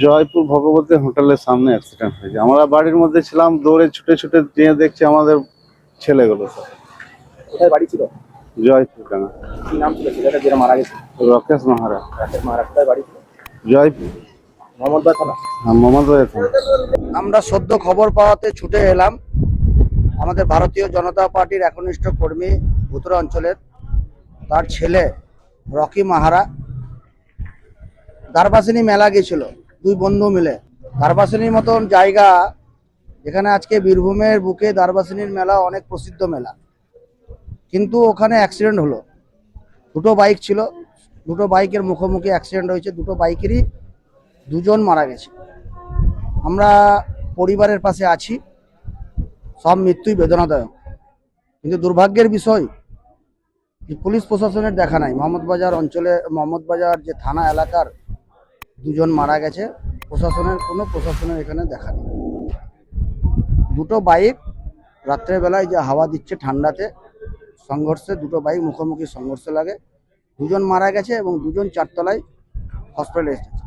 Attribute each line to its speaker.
Speaker 1: জয়পুর ভগবতী হোটেলের সামনে অ্যাক্সিডেন্ট হয়েছে। আমরা বাড়ির মধ্যে ছিলাম দৌড়ে ছুটে ছুটে যেয়ে দেখছি আমাদের ছেলেগুলো
Speaker 2: বাড়ি ছিল?
Speaker 1: জয়পুর
Speaker 2: কি নাম ছিল? ছেলেটা যেটা মারা গেছে?
Speaker 1: রকেশ মাহারা।
Speaker 2: রাকেশ মারা কোথায় বাড়ি ছিল?
Speaker 1: জয়পুর।
Speaker 2: থানা।
Speaker 1: রয়েছে
Speaker 3: আমরা সদ্য খবর পাওয়াতে ছুটে এলাম। আমাদের ভারতীয় জনতা পার্টির একনিষ্ঠ কর্মী ভুতুরা অঞ্চলের তার ছেলে রকি মাহারা। দারবাসিনী মেলা গেছিল। দুই বন্ধু মিলে। দারবাসিনীর মতন জায়গা। যেখানে আজকে বীরভূমের বুকে দারবাসিনীর মেলা, অনেক প্রসিদ্ধ মেলা। কিন্তু ওখানে অ্যাক্সিডেন্ট হলো। দুটো বাইক ছিল। দুটো বাইকের মুখোমুখি অ্যাক্সিডেন্ট হয়েছে। দুটো বাইকেরই দুজন মারা গেছে। আমরা পরিবারের পাশে আছি। সব মৃত্যুই বেদনাদায়ক। কিন্তু দুর্ভাগ্যের বিষয়, পুলিশ প্রশাসনের দেখা নাই। মোহাম্মদ বাজার অঞ্চলে, মোহাম্মদ বাজার যে থানা এলাকার দুজন মারা গেছে। প্রশাসনের, কোনো প্রশাসনের এখানে দেখা নেই। দুটো বাইক রাত্রেবেলায় যে হাওয়া দিচ্ছে ঠান্ডাতে, সংঘর্ষে দুটো বাইক মুখোমুখি সংঘর্ষ লাগে। দুজন মারা গেছে এবং দুজন চারতলায় হসপিটালে এসেছে।